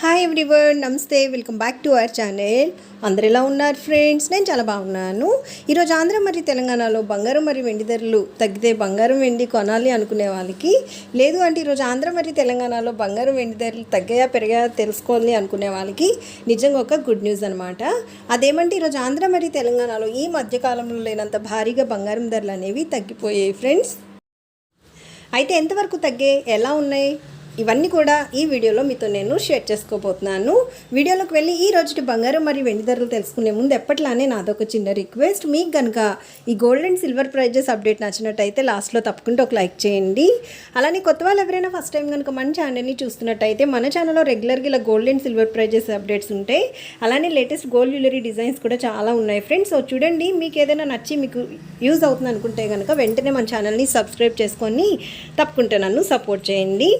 Hi everyone నమస్తే welcome back to our channel అందరు ఎలా ఉన్నారు ఫ్రెండ్స్ నేను చాలా బాగున్నాను. ఈరోజు ఆంధ్ర మరియు తెలంగాణలో బంగారం మరియు వెండి ధరలు తగ్గితే బంగారం వెండి కొనాలి అనుకునే వాళ్ళకి లేదు అంటే ఈరోజు ఆంధ్ర మరియు తెలంగాణలో బంగారం వెండి ధరలు తగ్గాయా పెరిగాయా తెలుసుకోవాలి అనుకునే వాళ్ళకి నిజంగా ఒక గుడ్ న్యూస్ అనమాట అదేమంటే ఈరోజు ఆంధ్ర మరియు తెలంగాణలో ఈ మధ్యకాలంలో లేనంత భారీగా బంగారం ధరలు అనేవి తగ్గిపోయాయి ఫ్రెండ్స్ అయితే ఎంతవరకు తగ్గే ఎలా ఉన్నాయి? ఇవన్నీ కూడా ఈ వీడియోలో మీతో నేను షేర్ చేసుకోబోతున్నాను. వీడియోలోకి వెళ్ళి ఈ రోజుటి బంగారం మరియు వెండి ధరలు తెలుసుకునే ముందు ఎప్పట్లానే నాదొక చిన్న రిక్వెస్ట్. మీకు కనుక ఈ gold and silver prizes update నచ్చినట్టయితే లాస్ట్లో తప్పకుండా ఒక లైక్ చేయండి. అలానే కొత్త వాళ్ళు ఎవరైనా ఫస్ట్ టైం కనుక మన ఛానల్ని చూస్తున్నట్టయితే మన ఛానల్లో రెగ్యులర్గా ఇలా gold and silver prizes updates ఉంటాయి. అలానే లేటెస్ట్ గోల్డ్ జ్యువెలరీ డిజైన్స్ కూడా చాలా ఉన్నాయి ఫ్రెండ్స్ సో చూడండి మీకు ఏదైనా నచ్చి మీకు యూజ్ అవుతుంది అనుకుంటే కనుక వెంటనే మన ఛానల్ని సబ్స్క్రైబ్ చేసుకొని తప్పకుండా నన్ను సపోర్ట్ చేయండి.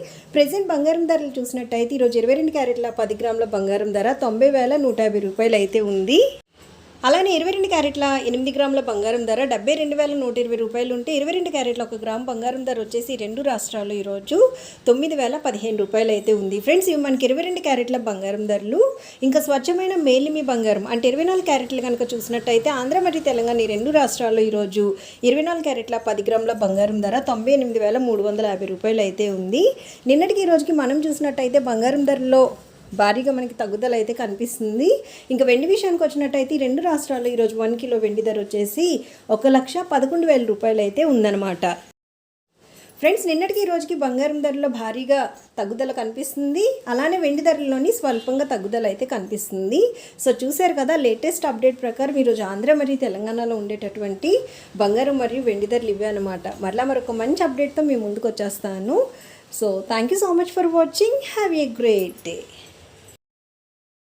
ప్రజెంట్ బంగారం ధరలు చూసినట్టయితే ఈరోజు ఇరవై రెండు క్యారెట్ల పది గ్రాముల బంగారం ధర తొంభై వేల నూట యాభై రూపాయలు అయితే ఉంది. అలానే ఇరవై రెండు క్యారెట్ల ఎనిమిది గ్రాముల బంగారం ధర డెబ్బై రెండు వేల నూట ఇరవై రూపాయలు ఉంటే ఇరవై రెండు క్యారెట్ల ఒక గ్రామ్ బంగారం ధర వచ్చేసి రెండు రాష్ట్రాల్లో ఈరోజు తొమ్మిది వేల పదిహేను రూపాయలు అయితే ఉంది. ఫ్రెండ్స్ ఇవి మనకి ఇరవై రెండు క్యారెట్ల బంగారం ధరలు. ఇంకా స్వచ్ఛమైన మేలిమి బంగారం అంటే ఇరవై నాలుగు క్యారెట్లు కనుక చూసినట్టయితే ఆంధ్ర మరియు తెలంగాణ ఈ రెండు రాష్ట్రాల్లో ఈరోజు ఇరవై నాలుగు క్యారెట్ల పది గ్రాముల బంగారం ధర తొంభై ఎనిమిది వేల మూడు వందల యాభై రూపాయలు అయితే ఉంది. నిన్నటికి ఈ రోజుకి మనం చూసినట్టయితే బంగారం ధరలో భారీగా మనకి తగ్గుదల అయితే కనిపిస్తుంది. ఇంకా వెండి విషయానికి వచ్చినట్టయితే ఈ రెండు రాష్ట్రాల్లో ఈరోజు వన్ కిలో వెండి ధర వచ్చేసి ఒక లక్ష పదకొండు వేల రూపాయలు అయితే ఉందన్నమాట. ఫ్రెండ్స్ నిన్నటికి ఈ రోజుకి బంగారం ధరలో భారీగా తగ్గుదల కనిపిస్తుంది. అలానే వెండి ధరల్లోని స్వల్పంగా తగ్గుదల అయితే కనిపిస్తుంది. సో చూశారు కదా లేటెస్ట్ అప్డేట్ ప్రకారం ఈరోజు ఆంధ్ర మరియు తెలంగాణలో ఉండేటటువంటి బంగారం మరియు వెండి ధరలు ఇవే అనమాట మరలా మరొక మంచి అప్డేట్తో మేము ముందుకు వచ్చేస్తాను. So thank you so much for watching have a great day